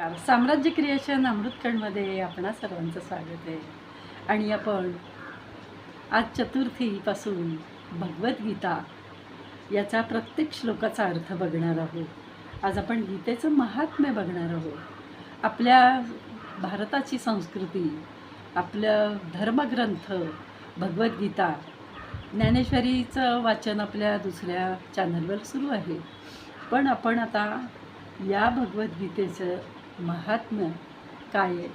नमस्कार. साम्राज्य क्रिएशन अमृतकणमध्ये आपणा सर्वांचं स्वागत आहे. आणि आपण आज चतुर्थीपासून भगवद्गीता याचा प्रत्येक श्लोकाचा अर्थ बघणार आहोत. आज आपण गीतेचं महात्म्य बघणार आहोत. आपल्या भारताची संस्कृती आपलं धर्मग्रंथ भगवद्गीता ज्ञानेश्वरीचं वाचन आपल्या दुसऱ्या चॅनलवर सुरू आहे. पण आपण आता या भगवद्गीतेचं महात्म्य काय आहे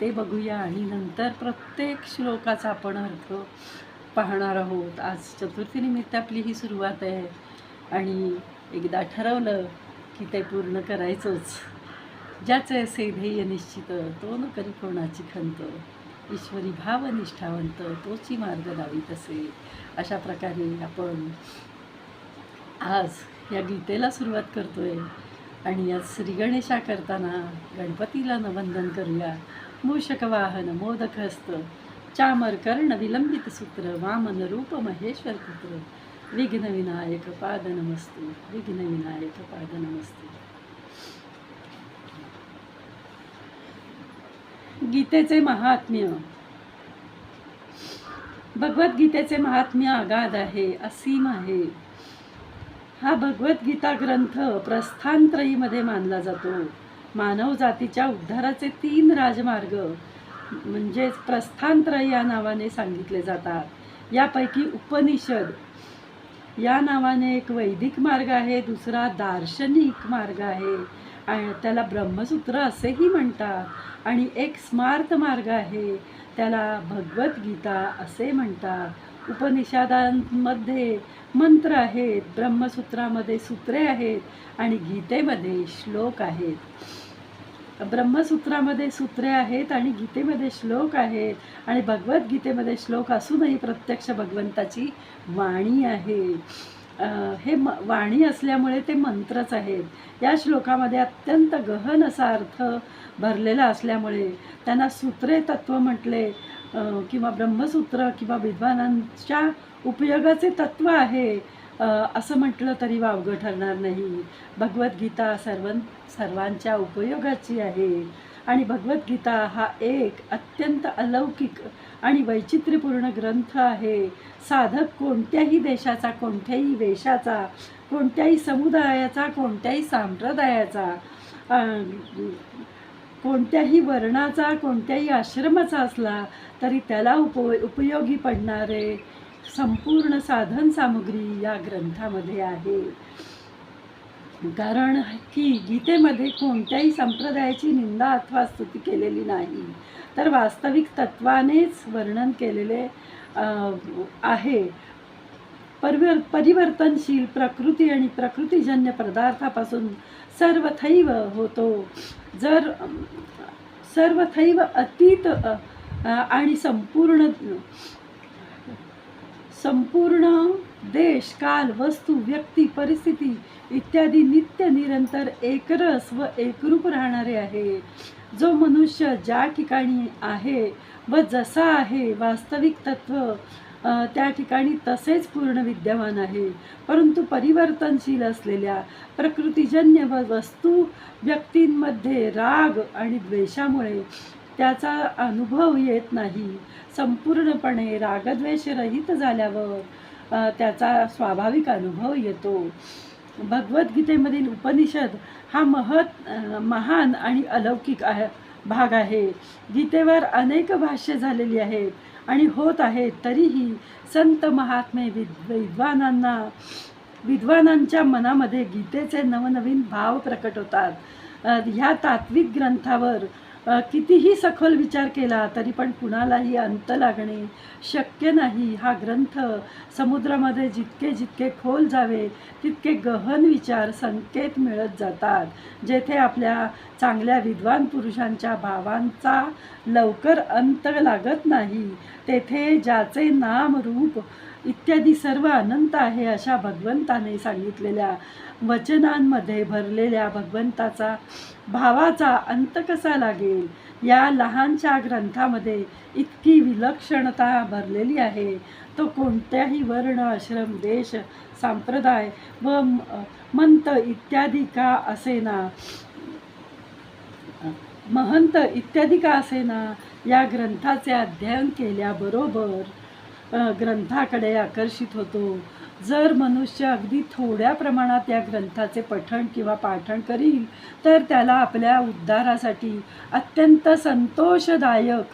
ते बघूया. आणि नंतर प्रत्येक श्लोकाचा आपण अर्थ पाहणार आहोत. आज चतुर्थीनिमित्त आपली ही सुरुवात आहे. आणि एकदा ठरवलं की ते पूर्ण करायचंच. ज्याचे असे ध्येय निश्चित तो न करी कोणाची खंत. ईश्वरी भाव निष्ठावंत तोची मार्ग लावीत असे अशा प्रकारे आपण आज या गीतेला सुरुवात करतोय. आणि आज श्रीगणेशा करताना गणपतीला नवंदन करूया. मूषक वाहन मोदक हस्त चामर कर्ण विलंबित सूत्र वामन रूप महेश्वर पुत्र विघ्न विनायक पाद नमस्तू विघ्न विनायक पाद गीतेचे महात्म्य. भगवद्गीतेचे महात्म्य अगाध आहे असीम आहे. हा भगवद्गीता ग्रंथ प्रस्थानत्रयीमध्ये मानला जातो. मानव जातीच्या उद्धाराचे तीन राजमार्ग म्हणजेच प्रस्थानत्रयी या नावाने सांगितले जातात. यापैकी उपनिषद या नावाने एक वैदिक मार्ग आहे दुसरा दार्शनिक मार्ग आहे आणि त्याला ब्रह्मसूत्र असेही म्हणतात. आणि एक स्मार्त मार्ग आहे त्याला भगवद्गीता असे म्हणतात. उपनिषदांमध्ये मंत्र आहेत ब्रह्मसूत्रामध्ये सूत्रे आहेत आणि गीतेमध्ये श्लोक आहेत. ब्रह्मसूत्रामध्ये सूत्रे आहेत आणि गीतेमध्ये श्लोक आहेत आणि भगवद्गीतेमध्ये श्लोक असूनही प्रत्यक्ष भगवंताची वाणी आहे. हे म वाणी असल्यामुळे ते मंत्रच आहेत. या श्लोकामध्ये अत्यंत गहन असा अर्थ भरलेला असल्यामुळे त्यांना सूत्रे तत्व म्हटले किंवा ब्रह्मसूत्र किंवा विद्वानांच्या उपयोगाचे तत्व आहे असं म्हटलं तरी वावगं ठरणार नाही. भगवद्गीता सर्व सर्वांच्या उपयोगाची आहे. आणि भगवद्गीता हा एक अत्यंत अलौकिक आणि वैचित्र्यपूर्ण ग्रंथ आहे. साधक कोणत्याही देशाचा कोणत्याही वेशाचा कोणत्याही समुदायाचा कोणत्याही संप्रदायाचा कोणत्याही वर्णाचा कोणत्याही आश्रमाचा असला तरी त्याला उप उपयोगी पडणारे संपूर्ण साधन सामुग्री या ग्रंथामध्ये आहे. कारण की गीतेमध्ये कोणत्याही संप्रदायाची निंदा अथवा स्तुती केलेली नाही. तर वास्तविक तत्वानेच वर्णन केलेले आहे. परिवर परिवर्तनशील प्रकृती आणि प्रकृतीजन्य पदार्थापासून सर्वथैव होतो. जर सर्वथैव अतीत आणि संपूर्ण संपूर्ण देश काल वस्तू व्यक्ती परिस्थिती इत्यादी नित्य निरंतर एकरस व एकरूप राहणारे आहे. जो मनुष्य ज्या ठिकाणी आहे व जसा आहे वास्तविक तत्व त्या ठिकाणी तसेच पूर्ण विद्यमान आहे. परंतु परिवर्तनशील असलेल्या प्रकृतीजन्य व वस्तू व्यक्तींमध्ये राग आणि द्वेषामुळे त्याचा अनुभव येत नाही. संपूर्णपणे रागद्वेषरहित झाल्यावर त्याचा स्वाभाविक अनुभव येतो. भगवद्गीतेमधील उपनिषद हा महत् महान आणि अलौकिक आहे. भाग आहे. गीतेवर अनेक भाष्य झालेली आहेत आणि होत आहेत तरीही संत महात्मे विद विद्वानांना विद्वानांच्या मनामध्ये गीतेचे नवनवीन भाव प्रकट होतात. ह्या तात्विक ग्रंथावर कितीही सखोल विचार केला तरी पण कुणालाही अंत लागणे शक्य नाही. हा ग्रंथ समुद्रामध्ये जितके जितके खोल जावे तितके गहन विचार संकेत मिळत जातात. जेथे आपल्या चांगल्या विद्वान पुरुषांच्या भावांचा लवकर अंत लागत नाही. तेथे ज्याचे नाम रूप इत्यादी सर्व अनंत आहे अशा भगवंताने सांगितलेल्या वचनांमध्ये भरलेल्या भगवंताचा भावाचा अंत कसा लागेल? या लहानशा ग्रंथामध्ये इतकी विलक्षणता भरलेली आहे. तो कोणत्याही वर्ण आश्रम देश संप्रदाय व मंत इत्यादी का असेना? महंत इत्यादी का असेना? या ग्रंथाचे अध्ययन केल्याबरोबर ग्रंथाकडे आकर्षित होतो. जर मनुष्य अगदी थोड्या प्रमाणात या ग्रंथाचे पठण किंवा पाठण करील तर त्याला आपल्या उद्धारासाठी अत्यंत संतोषदायक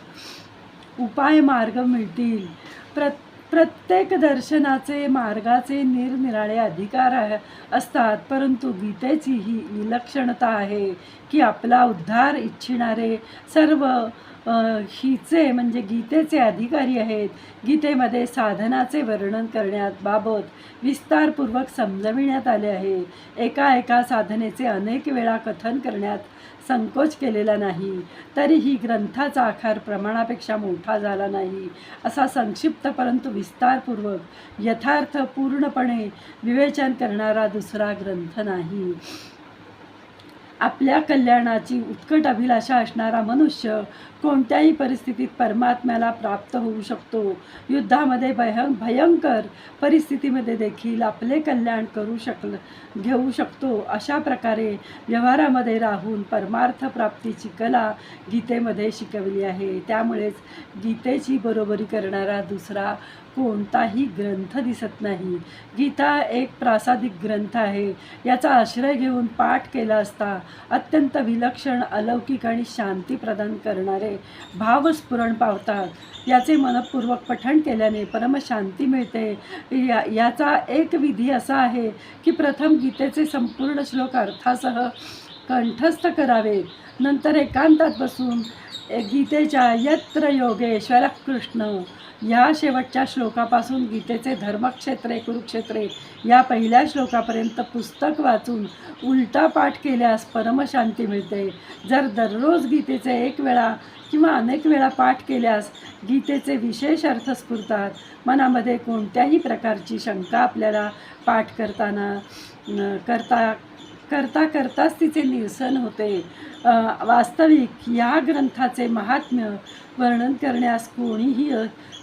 उपाय मार्ग मिळतील. प्र प्रत्येक दर्शनाचे मार्गाचे निरनिराळे अधिकार आहे असतात परंतु गीतेची ही विलक्षणता आहे. की आपला उद्धार इच्छिणारे सर्व हिचे म्हणजे गीतेचे अधिकारी आहेत. गीतेमध्ये साधनाचे वर्णन करण्यात बाबत विस्तारपूर्वक समजविण्यात आले आहे. एका एका साधनेचे अनेक वेळा कथन करण्यात संकोच केलेला नाही. तरीही ग्रंथाचा आकार प्रमाणापेक्षा मोठा झाला नाही असा संक्षिप्त परंतु विस्तारपूर्वक यथार्थ पूर्णपणे विवेचन करणारा दुसरा ग्रंथ नाही. आपल्या कल्याणाची उत्कट अभिलाषा असणारा मनुष्य कोणत्याही परिस्थितीत परमात्म्याला प्राप्त होऊ शकतो. युद्धामध्ये भयं भयंकर परिस्थितीमध्ये देखील आपले कल्याण करू शकल घेऊ शकतो. अशा प्रकारे व्यवहारामध्ये राहून परमार्थ प्राप्तीची कला गीतेमध्ये शिकवली आहे. त्यामुळेच गीतेची बरोबरी करणारा दुसरा कोणताही ग्रंथ दिसत नाही. गीता एक प्रासादिक ग्रंथ आहे. याचा आश्रय घेऊन पाठ केला असता अत्यंत विलक्षण अलौकिक आणि शांती प्रदान करणारे भावस्फुरण पावतात. याचे मनपूर्वक पठण केल्याने परमशांती मिळते. या याचा एक विधी असा आहे की प्रथम गीतेचे संपूर्ण श्लोक अर्थासह कंठस्थ करावेत नंतर एकांतात बसून गीतेच्या यत्र योगेश्वर कृष्ण या शेवटच्या श्लोकापासून गीतेचे धर्मक्षेत्रे कुरुक्षेत्रे या पहिल्या श्लोकापर्यंत पुस्तक वाचून उलटा पाठ केल्यास परमशांती मिळते. जर दररोज गीतेचे एक वेळा किंवा अनेक वेळा पाठ केल्यास गीतेचे विशेष अर्थ स्फुरतात. मनामध्ये कोणत्याही प्रकारची शंका आपल्याला पाठ करताना करता करता करताच तिचे निरसन होते. वास्तविक या ग्रंथाचे महात्म्य वर्णन करण्यास कोणीही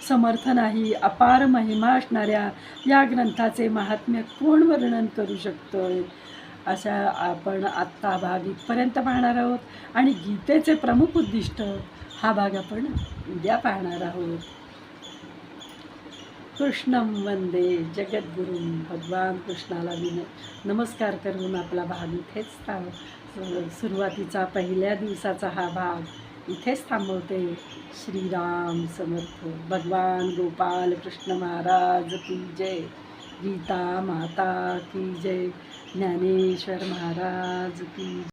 समर्थ नाही. अपार महिमा असणाऱ्या या ग्रंथाचे महात्म्य कोण वर्णन करू शकतं अशा आपण आत्ता भाग इथपर्यंत पाहणार आहोत. आणि गीतेचे प्रमुख उद्दिष्ट हा भाग आपण उद्या पाहणार आहोत. कृष्णम वंदे जगद्गुरु भगवान कृष्णाला विन नमस्कार करून आपला भाग इथेच थांब सुरुवातीचा पहिल्या दिवसाचा हा भाग इथेच थांबवते. श्रीराम समर्थ. भगवान गोपाल कृष्ण महाराज की जय. गीता माता की जय. ज्ञानेश्वर महाराज की